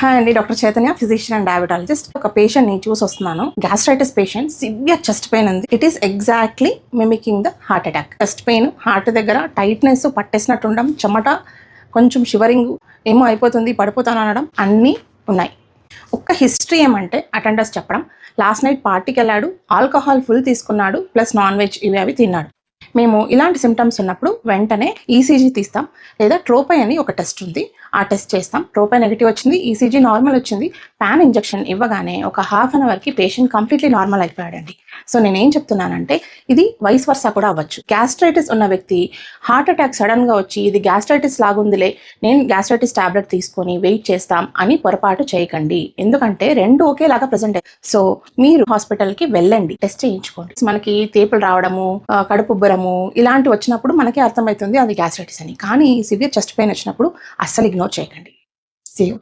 Hi అండి doctor Chaitanya physician and diabetologist ఒక పేషెంట్ని చూసి వస్తున్నాను. Gastritis patient severe chest pain ఉంది. It is exactly mimicking the heart attack chest pain heart దగ్గర టైట్నెస్ పట్టేసినట్టు ఉండడం చెమట కొంచెం షివరింగ్ ఏమో అయిపోతుంది పడిపోతాను అనడం అన్నీ ఉన్నాయి. ఒక్క హిస్టరీ ఏమంటే అటెండర్స్ చెప్పడం. లాస్ట్ నైట్ పార్టీకి వెళ్ళాడు ఆల్కహాల్ ఫుల్ తీసుకున్నాడు ప్లస్ నాన్ వెజ్ ఇవి అవి తిన్నాడు. మేము ఇలాంటి సిమ్టమ్స్ ఉన్నప్పుడు వెంటనే ఈసీజీ తీస్తాం. లేదా ట్రోపై అని ఒక టెస్ట్ ఉంది. ఆ టెస్ట్ చేస్తాం. ట్రోపై నెగిటివ్ వచ్చింది ఈసీజీ నార్మల్ వచ్చింది. ప్యాన్ ఇంజెక్షన్ ఇవ్వగానే ఒక హాఫ్ అన్ అవర్కి పేషెంట్ కంప్లీట్లీ నార్మల్ అయిపోయాడండి. సో నేనేం చెప్తున్నానంటే ఇది వైస్ వర్స కూడా అవ్వచ్చు. గ్యాస్ట్రైటిస్ ఉన్న వ్యక్తి హార్ట్ అటాక్ సడన్గా వచ్చి ఇది గ్యాస్ట్రైటిస్ లాగుందిలే నేను గ్యాస్ట్రైటిస్ టాబ్లెట్ తీసుకొని వెయిట్ చేస్తాం అని పొరపాటు చేయకండి. ఎందుకంటే రెండు ఒకేలాగా ప్రజెంట్ సో మీరు హాస్పిటల్కి వెళ్ళండి. టెస్ట్ చేయించుకోండి. మనకి తేపులు రావడము ఆ, కడుపు ఇలాంటి వచ్చినప్పుడు మనకి అర్థమవుతుంది అది గ్యాస్ట్రైటిస్ అని. కానీ సివియర్ చెస్ట్ పెయిన్ వచ్చినప్పుడు అస్సలు ఇగ్నోర్ చేయకండి. సేవ్